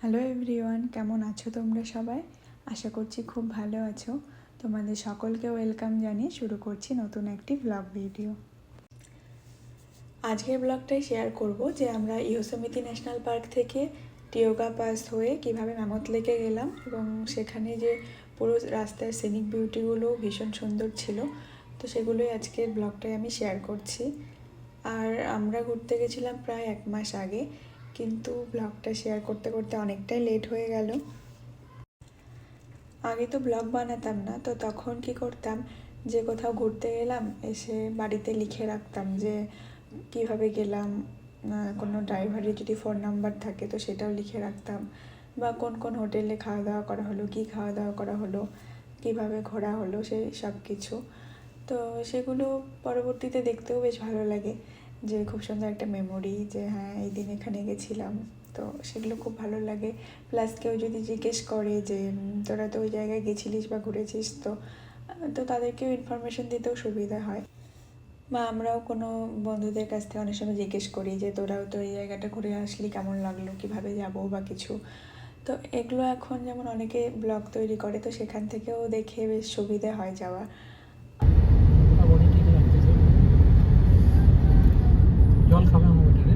Hello everyone কেমন আছো তোমরা সবাই? আশা করছি খুব ভালো আছো। তোমাদের সকলকে ওয়েলকাম জানিয়ে শুরু করছি নতুন একটি ব্লগ ভিডিও আজকের ব্লগটাই শেয়ার করব যে আমরা ইয়োসমিতি ন্যাশনাল পার্ক থেকে টিয়োগা পাস হয়ে কীভাবে ম্যামথ লেকে গেলাম এবং সেখানে যে পুরো রাস্তার সিনিক বিউটিগুলো ভীষণ সুন্দর ছিল, তো সেগুলোই আজকের ব্লগটাই আমি শেয়ার করছি। আর আমরা ঘুরতে গেছিলাম প্রায় এক মাস আগে কিন্তু ব্লগটা শেয়ার করতে করতে অনেকটাই লেট হয়ে গেল। আগে তো ব্লগ বানাতাম না, তো তখন কি করতাম, যে কোথাও ঘুরতে গেলাম, এসে বাড়িতে লিখে রাখতাম যে কীভাবে গেলাম কোনো ড্রাইভারের যদি ফোন নাম্বার থাকে তো সেটাও লিখে রাখতাম। বা কোন কোন হোটেলে খাওয়া দাওয়া করা হলো, কী খাওয়া দাওয়া করা হলো, কীভাবে ঘোরা হলো, সেই সব কিছু। তো সেগুলো পরবর্তীতে দেখতেও বেশ ভালো লাগে। যে খুব সুন্দর একটা মেমোরি যে হ্যাঁ এই দিন এখানে গেছিলাম। তো সেগুলো খুব ভালো লাগে। প্লাস কেউ যদি জিজ্ঞেস করে যে তোরা তো ওই জায়গায় গেছিলিস বা ঘুরেছিস? তো তো তাদেরকেও ইনফরমেশন দিতেও সুবিধা হয়। বা আমরাও কোনো বন্ধুদের কাছ থেকে অনেক সময় জিজ্ঞেস করি যে, তোরাও তো এই জায়গাটা ঘুরে আসলি, কেমন লাগল? কীভাবে যাব বা কিছু? তো এগুলো এখন যেমন অনেকে ব্লগ তৈরি করে, তো সেখান থেকেও দেখে বেশ সুবিধে হয় যাওয়া বডি ঠিক লাগতেছে জল খাবে আমার বডিতে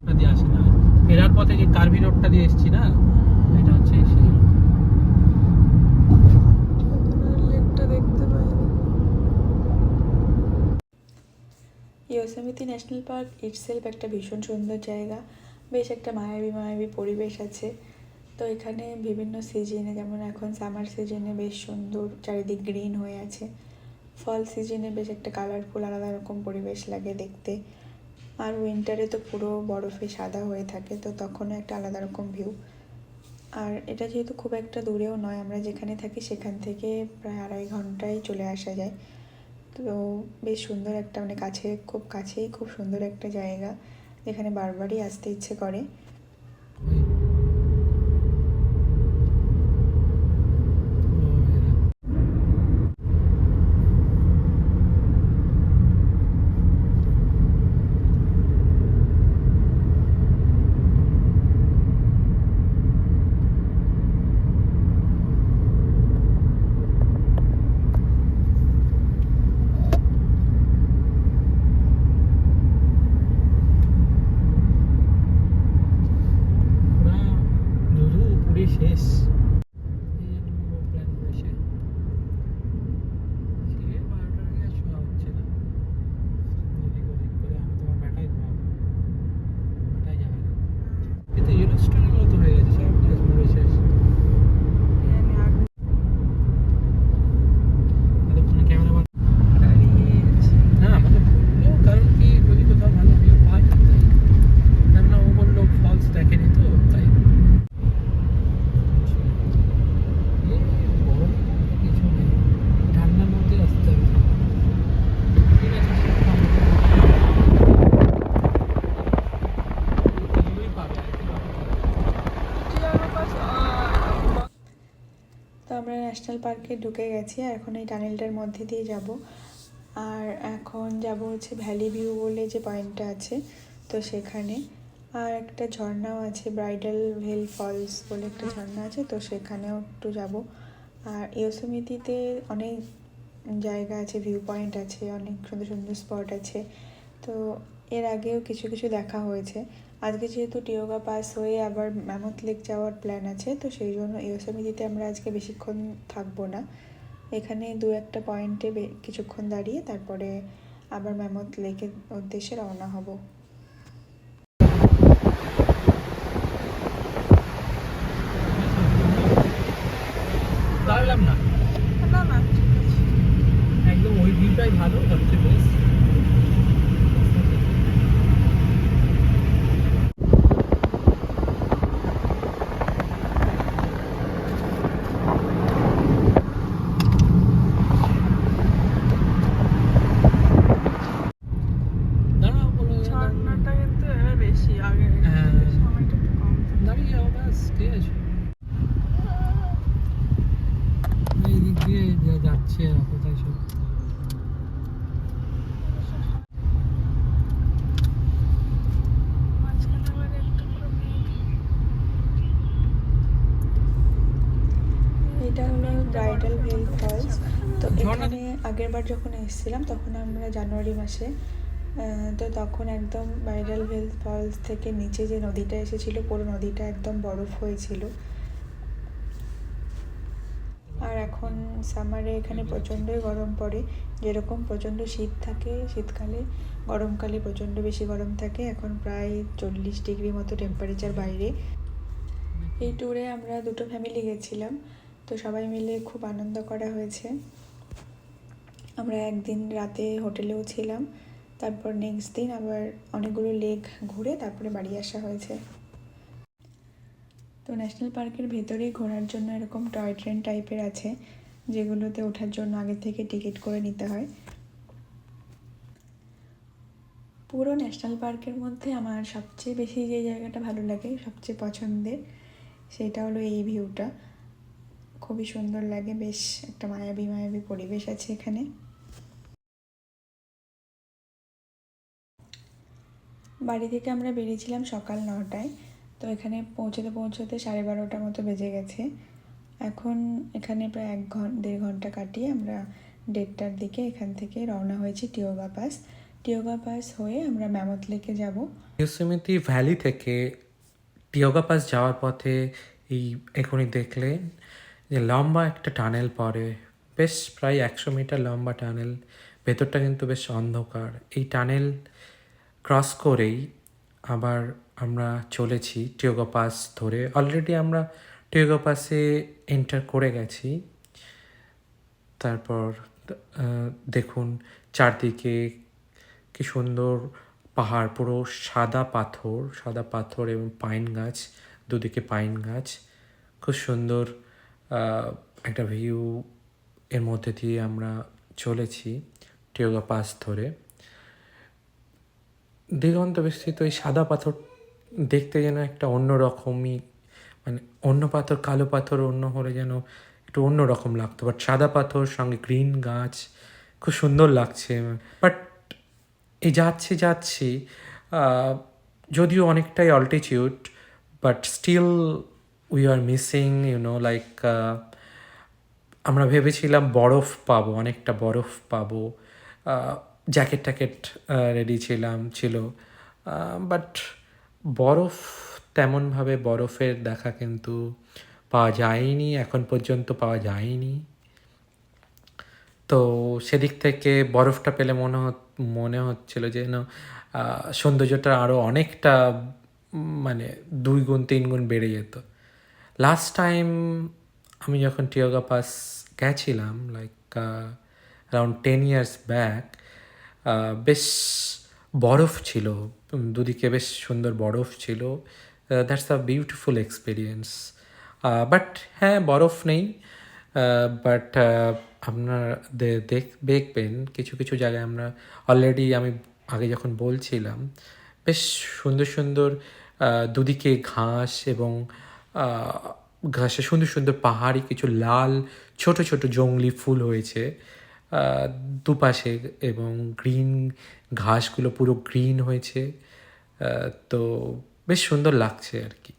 ওটা দিয়ে আসি না ফেরার পথে যে কার্বি রোডটা দিয়ে এসেছি না এটা হচ্ছে সেই লেকটা দেখতে পাইনি ইয়োসেমিতি ন্যাশনাল পার্ক ইটসেলফ একটা ভীষণ সুন্দর জায়গা। বেশ একটা মায়াবী মায়াবী পরিবেশ আছে। তো এখানে বিভিন্ন সিজনে যেমন এখন সামার সিজনে বেশ সুন্দর, চারিদিক গ্রিন হয়ে আছে। ফল সিজনে বেশ একটা কালারফুল আলাদা রকম পরিবেশ লাগে দেখতে। আর উইন্টারে তো পুরো বরফে সাদা হয়ে থাকে, তো তখনও একটা আলাদা রকম ভিউ আর এটা যেহেতু খুব একটা দূরেও নয়, আমরা যেখানে থাকি সেখান থেকে প্রায় আড়াই ঘন্টায় চলে আসা যায়। তো বেশ সুন্দর একটা মানে কাছে, খুব কাছেই খুব সুন্দর একটা জায়গা। যেখানে বারবারই আসতে ইচ্ছে করে ওরা ধুধু পুরে শেষ এই জন্য প্ল্যান করেছে সে বারোটার আগে আর শোয়া হচ্ছে না এদিক ওদিক করে আমি তোমার ব্যাটাই ঘুমাবো ব্যাটাই যাবে না কিন্তু ইউরো স্টোনের মতো হয়ে গেছে সব কাজ পুরে শেষ এতক্ষণে ক্যামেরা বন্ধ না মানে বললেও কারণ কি যদি কোথাও ভালো ভিউ পাই তাই কেননা ও বলল ফলস দেখেনি তো তাই এ গরম কিছু নেই ঠান্ডার মধ্যে আসতে হবে ঠিক আছে এগুলোই পাবে আর কি পাবে তো আমরা ন্যাশনাল পার্কে ঢুকে গেছি, আর এখন এই টানেলটার মধ্যে দিয়ে যাব। আর এখন যাব হচ্ছে ভ্যালি ভিউ বলে যে পয়েন্টটা আছে, তো সেখানে। আর একটা ঝর্ণাও আছে, ব্রাইডাল ভেল ফলস বলে একটা ঝর্ণা আছে, তো সেখানেও একটু যাব। আর ইয়োসমিতিতে অনেক জায়গা আছে, ভিউ পয়েন্ট আছে, অনেক সুন্দর সুন্দর স্পট আছে। তো এর আগেও কিছু কিছু দেখা হয়েছে। আজকে যেহেতু টিয়োগা পাস হয়ে আবার ম্যামথ লেক যাওয়ার প্ল্যান আছে তো সেই জন্য ইয়োসমিতিতে আমরা আজকে বেশিক্ষণ থাকব না। এখানে দু একটা পয়েন্টে কিছুক্ষণ দাঁড়িয়ে তারপরে আবার ম্যামথ লেকের উদ্দেশ্যে রওনা হব। না। একদম ওই ভিউটাই ভালো হচ্ছে বেশ দাঁড়াও বলো ঝর্ণাটা কিন্তু এবার বেশি আগে হ্যাঁ। সময়টা একটু কম থাকে। দাঁড়িয়ে যাও ব্যাস ঠিক আছে এই দিক দিয়ে যা- যাচ্ছে এরা কোথায় সব মাঝখানে আবার একটু করে মেঘ। এইটা হলো ব্রাইডাল ভেল ফলস তো এখানে আগেরবার যখন এসেছিলাম তখন আমরা জানুয়ারি মাসে তো তখন একদম ব্রাইডাল ভেল ফলস থেকে নিচে যে নদীটা এসেছিল পুরো নদীটা একদম বরফ হয়েছিল। আর এখন সামারে এখানে প্রচণ্ডই গরম পড়ে। যেরকম প্রচণ্ড শীত থাকে শীতকালে গরমকালে প্রচণ্ড বেশি গরম থাকে। এখন প্রায় চল্লিশ ডিগ্রি মতো টেম্পারেচার বাইরে। এই ট্যুরে আমরা দুটো ফ্যামিলি গেছিলাম। তো সবাই মিলে খুব আনন্দ করা হয়েছে। আমরা একদিন রাতে হোটেলেও ছিলাম, তারপর নেক্সট দিন আবার অনেকগুলো লেক ঘুরে তারপরে বাড়ি আসা হয়েছে। তো ন্যাশনাল পার্কের ভেতরেই ঘোরার জন্য এরকম টয় ট্রেন টাইপের আছে, যেগুলোতে ওঠার জন্য আগে থেকে টিকিট করে নিতে হয়। পুরো ন্যাশনাল পার্কের মধ্যে আমার সবচেয়ে বেশি যে জায়গাটা ভালো লাগে, সবচেয়ে পছন্দের, সেটা হলো এই ভিউটা খুবই সুন্দর লাগে, বেশ একটা মায়াবী মায়াবী পরিবেশ আছে এখানে। বাড়ি থেকে আমরা বেরিয়েছিলাম সকাল নটায়, তো এখানে পৌঁছতে পৌঁছতে সাড়ে বারোটা মতো বেজে গেছে। এখন এখানে প্রায় এক ঘণ্টা দেড় ঘণ্টা কাটিয়ে আমরা দেড়টার দিকে এখান থেকে রওনা হয়েছি টিওগা পাস। টিওগা পাস হয়ে আমরা ম্যামথ লেকে যাব। ইয়োসেমিতি ভ্যালি থেকে টিওগা পাস যাওয়ার পথে এই এখনই দেখলেন যে লম্বা একটা টানেল পড়ে, বেশ প্রায় একশো মিটার লম্বা টানেল, ভেতরটা কিন্তু বেশ অন্ধকার। এই টানেল ক্রস করেই আবার আমরা চলেছি টিওগা পাস ধরে। অলরেডি আমরা টিওগা পাসে এন্টার করে গেছি। তারপর দেখুন চারদিকে কি সুন্দর পাহাড়, পুরো সাদা পাথর সাদা পাথর এবং পাইন গাছ, দুদিকে পাইন গাছ। খুব সুন্দর একটা ভিউ এর মধ্যে দিয়ে আমরা চলেছি টিওগা পাস ধরে। দিগন্ত বিস্তৃত এই সাদা পাথর দেখতে যেন একটা অন্য রকমই মানে অন্য পাথর, কালো পাথর অন্য হলে যেন একটু অন্য রকম লাগতো। বাট সাদা পাথর, সঙ্গে গ্রিন গাছ, খুব সুন্দর লাগছে। বাট এই যাচ্ছি যাচ্ছি যদিও অনেকটাই altitude but still we are missing you know like আমরা ভেবেছিলাম বরফ পাবো, অনেকটা বরফ পাবো। জ্যাকেট ট্যাকেট রেডি ছিলাম, ছিল। বাট বরফ, তেমনভাবে বরফের দেখা কিন্তু পাওয়া যায়নি, এখন পর্যন্ত পাওয়া যায়নি। তো সেদিক থেকে বরফটা পেলে মনে মনে হচ্ছিল যে, না সৌন্দর্যটা আরও অনেকটা মানে দুই গুণ, তিন গুণ বেড়ে যেত। লাস্ট টাইম আমি যখন টিয়োগা পাস গেছিলাম like around ten years back বেশ বরফ ছিল। দুদিকে বেশ সুন্দর বরফ ছিল। That's a beautiful experience but হ্যাঁ বরফ নেই। বাট আপনার দে- দেখ, দেখবেন, কিছু কিছু জায়গায় আমরা অলরেডি আমি আগে যখন বলছিলাম, বেশ সুন্দর সুন্দর দুদিকে ঘাস এবং ঘাসে সুন্দর সুন্দর পাহাড়ি কিছু লাল, ছোট ছোট জঙ্গলি ফুল হয়েছে। দুপাশে এবং গ্রিন ঘাসগুলো পুরো গ্রিন হয়েছে। তো বেশ সুন্দর লাগছে আর কি।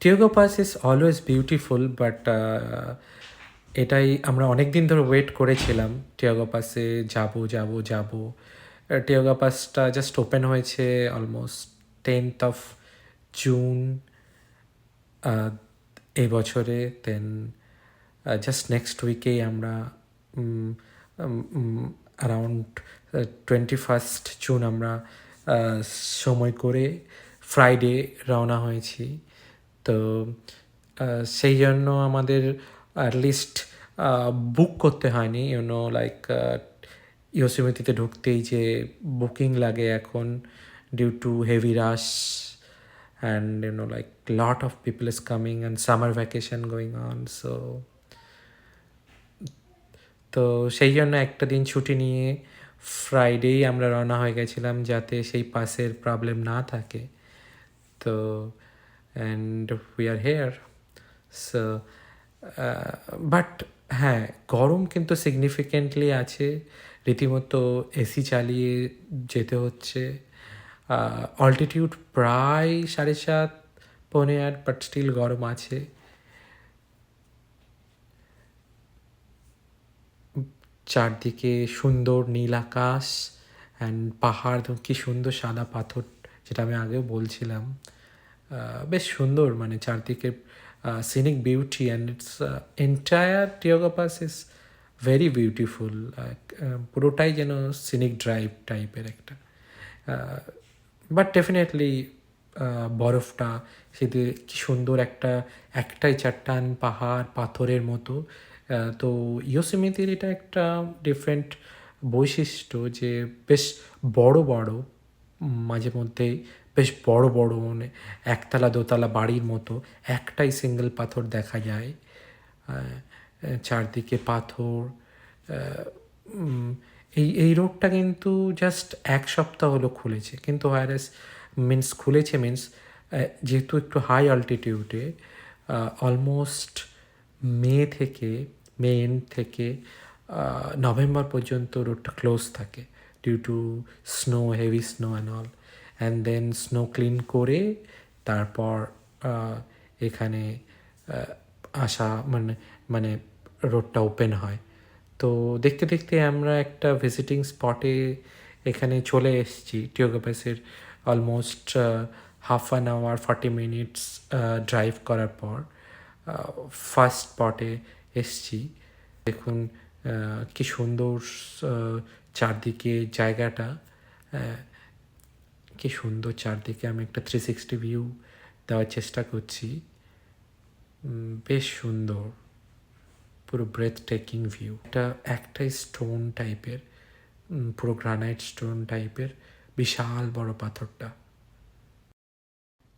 Tioga pass is always beautiful but uh, এটাই আমরা অনেক দিন ধরে ওয়েট করেছিলাম। টিয়োগো পাসে যাব যাব যাব। টিয়োগো পাসটা জাস্ট ওপেন হয়েছে অলমোস্ট টেন্থ অফ জুন এই বছরে। দেন জাস্ট নেক্সট উইকেই আমরা অ্যারাউন্ড টোয়েন্টি ফার্স্ট জুন আমরা সময় করে ফ্রাইডে রওনা হয়েছি। তো সেই জন্য আমাদের লিস্ট বুক করতে হয়নি। ইউনো লাইক ইয়োসিমিতিতে ঢুকতেই যে বুকিং লাগে এখন due to heavy rush and know, like, lot of people is coming and summer vacation going on, so, তো সেই জন্য একটা দিন ছুটি নিয়ে ফ্রাইডেই আমরা রওনা হয়ে গেছিলাম যাতে সেই পাসের প্রবলেম না থাকে। তো and we are here so but হ্যাঁ গরম কিন্তু সিগনিফিকেন্টলি আছে। রীতিমতো এসি চালিয়ে যেতে হচ্ছে। অল্টিটিউড প্রায় সাড়ে সাত, পৌনে আট বাট স্টিল গরম আছে। চারদিকে সুন্দর নীল আকাশ অ্যান্ড পাহাড়, কি সুন্দর সাদা পাথর, যেটা আমি আগেও বলছিলাম। বেশ সুন্দর মানে চারদিকে scenic beauty and it's entire Tioga pass is very beautiful পুরোটাই যেন সিনিক ড্রাইভ টাইপের একটা। বাট ডেফিনেটলি বরফটা সেতে কি সুন্দর একটা, একটাই চারটান পাহাড়, পাথরের মতো। তো ইয়োসেমিতির এটা একটা ডিফারেন্ট বৈশিষ্ট্য যে বেশ বড় বড় মাঝে মধ্যেই বেশ বড় বড় মানে একতলা, দোতলা বাড়ির মতো একটাই সিঙ্গেল পাথর দেখা যায়। চারদিকে পাথর এই এই রোডটা কিন্তু জাস্ট এক সপ্তাহ হলো খুলেছে। কিন্তু ভাইরাস মিন্স খুলেছে মিন্স যেহেতু একটু হাই অল্টিটিউডে অলমোস্ট মে থেকে, মে এন্ড থেকে নভেম্বর পর্যন্ত রোডটা ক্লোজ থাকে due to snow heavy snow and all and then snow clean করে তারপর এখানে আসা মানে মানে রোডটা ওপেন হয়। তো দেখতে দেখতে আমরা একটা ভিজিটিং স্পটে এখানে চলে এসেছি। টিওগাপাসের almost half an hour forty minutes drive করার পর ফার্স্ট স্পটে এসছি। দেখুন কি সুন্দর চারদিকে জায়গাটা কি সুন্দর চারদিকে আমি একটা থ্রি সিক্সটি ভিউ দেওয়ার চেষ্টা করছি। বেশ সুন্দর। পুরো ব্রেথ টেকিং ভিউ এটা একটাই স্টোন টাইপের পুরো গ্রানাইট স্টোন টাইপের বিশাল বড় পাথরটা।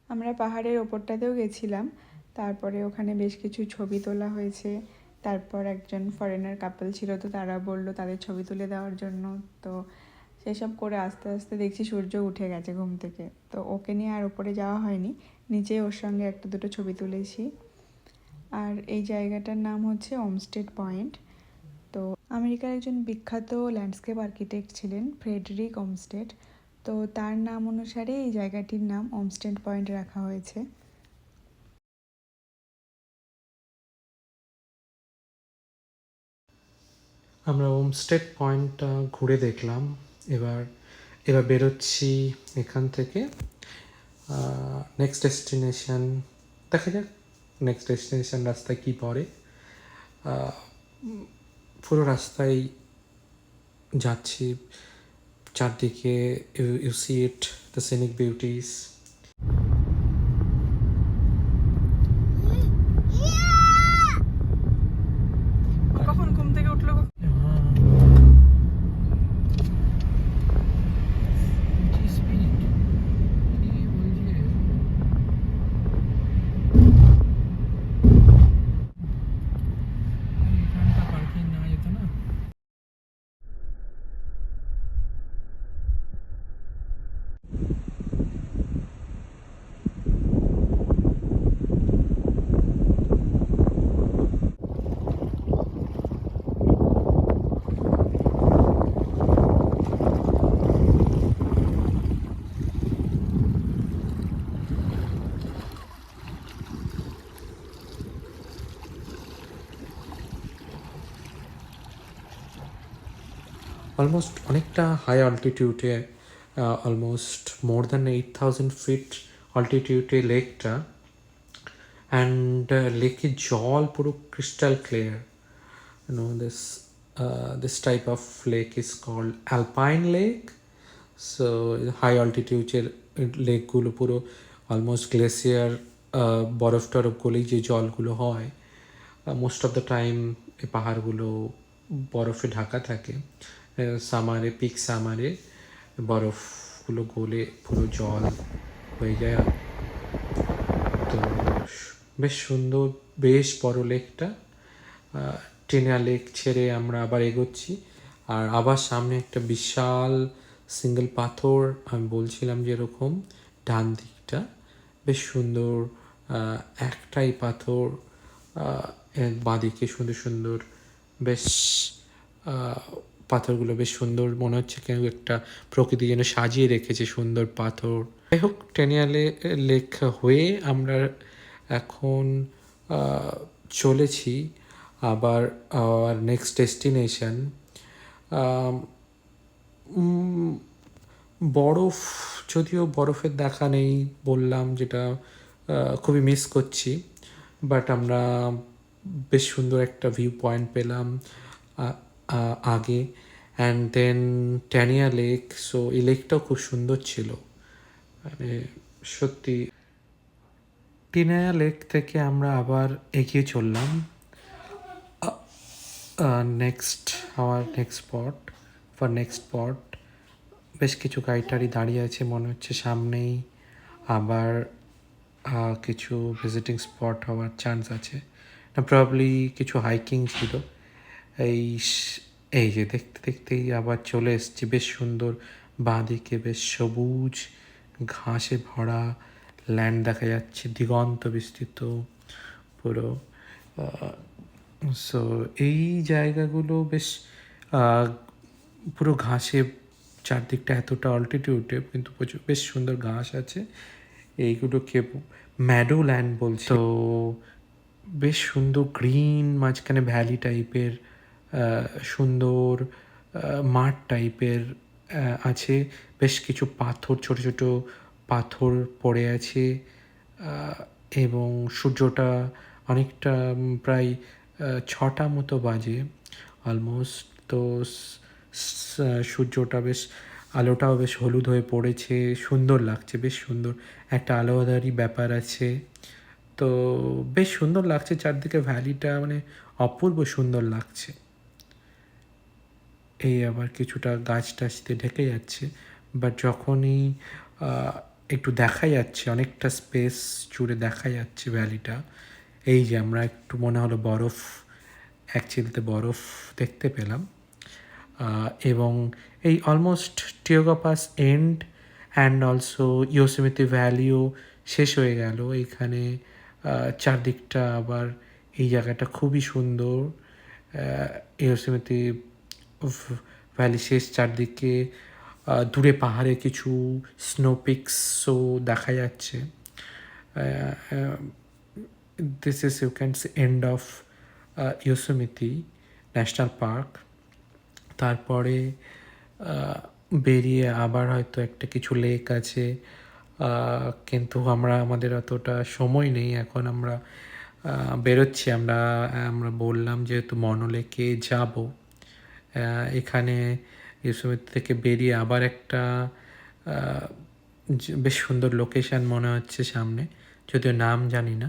আমরা পাহাড়ের ওপরটাতেও গেছিলাম। তারপরে ওখানে বেশ কিছু ছবি তোলা হয়েছে। তারপর একজন ফরেনার কাপল ছিল, তো তারা বলল তাদের ছবি তুলে দেওয়ার জন্য। তো সেসব করে আস্তে আস্তে দেখছি সূর্য উঠে গেছে ঘুম থেকে। তো ওকে নিয়ে আর ওপরে যাওয়া হয়নি। নিচে ওর সঙ্গে একটা দুটো ছবি তুলেছি। আর এই জায়গাটার নাম হচ্ছে ওমস্টেড পয়েন্ট তো আমেরিকার একজন বিখ্যাত ল্যান্ডস্কেপ আর্কিটেক্ট ছিলেন ফ্রেডরিক ওমস্টেড তো তার নাম অনুসারে এই জায়গাটির নাম ওমস্টেড পয়েন্ট রাখা হয়েছে। আমরা হোমস্টেড পয়েন্টটা ঘুরে দেখলাম। এবার এবার বেরোচ্ছি এখান থেকে। নেক্সট ডেস্টিনেশান দেখা যাক নেক্সট ডেস্টিনেশান রাস্তায় কী পড়ে। পুরো রাস্তায় যাচ্ছি, চারদিকে you see it the scenic beauties কখন ঘুম থেকে উঠল গো? পার্কিং নেওয়া যেত না অলমোস্ট অনেকটা high অল্টিটিউডে almost more than eight thousand feet অল্টিটিউডে লেকটা অ্যান্ড লেকের জল পুরো crystal clear no uh, this type of lake is called alpine lake. So high altitude লেকগুলো পুরো অলমোস্ট গ্লেসিয়ার বরফ টরফ গলেই যে জলগুলো হয় মোস্ট অফ দ্য টাইম এই পাহাড়গুলো বরফে ঢাকা থাকে। সামারে পিক সামারে বরফগুলো গলে পুরো জল হয়ে যায়। তো বেশ সুন্দর, বেশ বড় লেকটা। টিনা লেক ছেড়ে আমরা আবার এগোচ্ছি। আর আবার সামনে একটা বিশাল সিঙ্গেল পাথর, আমি বলছিলাম যেরকম ডান দিকটা। বেশ সুন্দর একটাই পাথর বাঁদিকে সুন্দর সুন্দর বেশ পাথরগুলো বেশ সুন্দর। মনে হচ্ছে কেউ একটা প্রকৃতি যেন সাজিয়ে রেখেছে সুন্দর পাথর। যাই হোক, টেনিয়ালে লেক হয়ে আমরা এখন চলেছি। আবার নেক্সট ডেস্টিনেশন বরফ, যদিও বরফের দেখা নেই বললাম, যেটা খুবই মিস করছি। বাট আমরা বেশ সুন্দর একটা ভিউ পয়েন্ট পেলাম আগে। And then Tenaya lake so এই লেকটাও খুব সুন্দর ছিল। মানে সত্যি টিনায়া লেক থেকে আমরা আবার এগিয়ে চললাম। Next our next spot for next spot বেশ কিছু গাড়ি দাঁড়িয়ে আছে, মনে হচ্ছে সামনেই। আবার কিছু ভিজিটিং স্পট হওয়ার চান্স আছে। না প্রবলি কিছু হাইকিং ছিল। এই এই যে দেখতে দেখতেই আবার চলে এসেছি, বেশ সুন্দর। বাঁদিকে বেশ সবুজ, ঘাসে ভরা ল্যান্ড দেখা যাচ্ছে, দিগন্ত বিস্তৃত পুরো। সো এই জায়গাগুলো বেশ পুরো ঘাসে চারদিকটা এতটা অল্টিটিউডে কিন্তু প্রচুর, বেশ সুন্দর ঘাস আছে। এইগুলোকে ম্যাডো ল্যান্ড বলছে। তো বেশ সুন্দর গ্রিন মাঝখানে ভ্যালি টাইপের সুন্দর মাঠ টাইপের আছে। বেশ কিছু পাথর, ছোট ছোট পাথর পড়ে আছে এবং সূর্যটা অনেকটা প্রায় ছটা মতো বাজে। অলমোস্ট তো সূর্যটা বেশ, আলোটাও বেশ হলুদ হয়ে পড়েছে, সুন্দর লাগছে, বেশ সুন্দর একটা আলোয়াদারি ব্যাপার আছে। তো বেশ সুন্দর লাগছে, চারদিকে ভ্যালিটা মানে অপূর্ব সুন্দর লাগছে। এই আবার কিছুটা গাছ টাছ দিয়ে ঢেকে যাচ্ছে। বাট যখনই একটু দেখা যাচ্ছে, অনেকটা স্পেস জুড়ে দেখা যাচ্ছে ভ্যালিটা এই যে আমরা একটু মনে হলো বরফ অ্যাকচুয়ালিতে বরফ দেখতে পেলাম। এবং এই almost Tioga pass end and also Yosemite ভ্যালিও শেষ হয়ে গেল। এইখানে চারদিকটা আবার এই জায়গাটা খুবই সুন্দর। ইয়োসেমিতি ভ্যালি শেষ চারদিকে দূরে পাহাড়ে কিছু স্নোপিক্সও দেখা যাচ্ছে। This is you can end of Yosemite National Park তারপরে বেরিয়ে আবার হয়তো একটা কিছু লেক আছে। কিন্তু আমরা, আমাদের অতটা সময় নেই। এখন আমরা বেরোচ্ছি। আমরা আমরা বললাম যেহেতু মনোলেকে যাব। এখানে ইউসুমিত থেকে বেরিয়ে আবার একটা বেশ সুন্দর লোকেশন মনে হচ্ছে সামনে। যদিও নাম জানি না,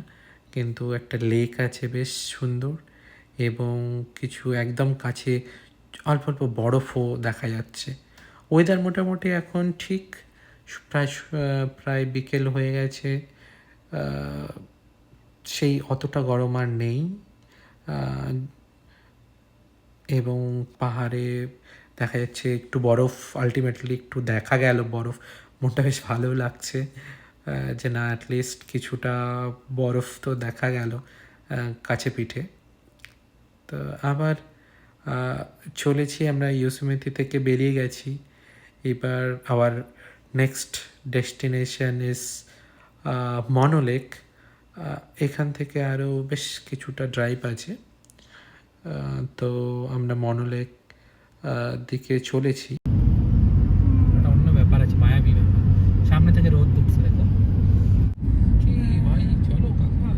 কিন্তু একটা লেক আছে বেশ সুন্দর এবং কিছু একদম কাছে অল্প অল্প বরফও দেখা যাচ্ছে। ওয়েদার মোটামুটি এখন ঠিক, প্রায় প্রায় বিকেল হয়ে গেছে। সেই অতটা গরম আর নেই। এবং পাহাড়ে দেখা যাচ্ছে একটু বরফ আলটিমেটলি একটু দেখা গেল বরফ। মনটা বেশ ভালো লাগছে যে না অ্যাটলিস্ট কিছুটা বরফ তো দেখা গেল কাছে পিঠে। তো আবার চলেছি আমরা ইউসুমিতি থেকে বেরিয়ে গেছি। এবার our next destination is Mono lake. এখান থেকে আরও বেশ কিছুটা ড্রাইভ আছে। তো আমরা মনোলেক দিকে চলেছি। অন্য ব্যাপার আছে মায়াবী ব্যাপার। সামনে থেকে রোদ উঠছে দেখো। কি ভাই চলো কাকা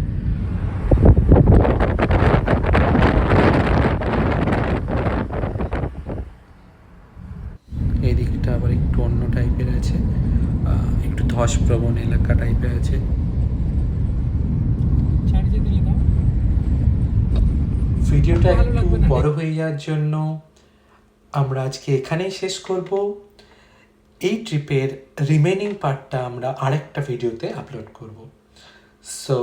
এই দিকটা আবার একটু অন্য টাইপের আছে একটু ধসপ্রবণ এলাকা টাইপের আছে। ভিডিওটা একটু বড় হয়ে যাওয়ার জন্য আমরা আজকে এখানেই শেষ করব। এই ট্রিপের রিমেনিং পার্টটা আমরা আরেকটা ভিডিওতে আপলোড করব। সো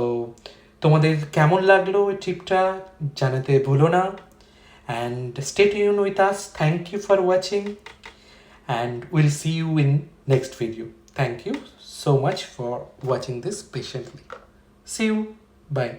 তোমাদের কেমন লাগল ওই ট্রিপটা জানাতে ভুলো না। And stay Yoon with us thank you for watching and will see you in next video thank you so much for watching this patiently see you bye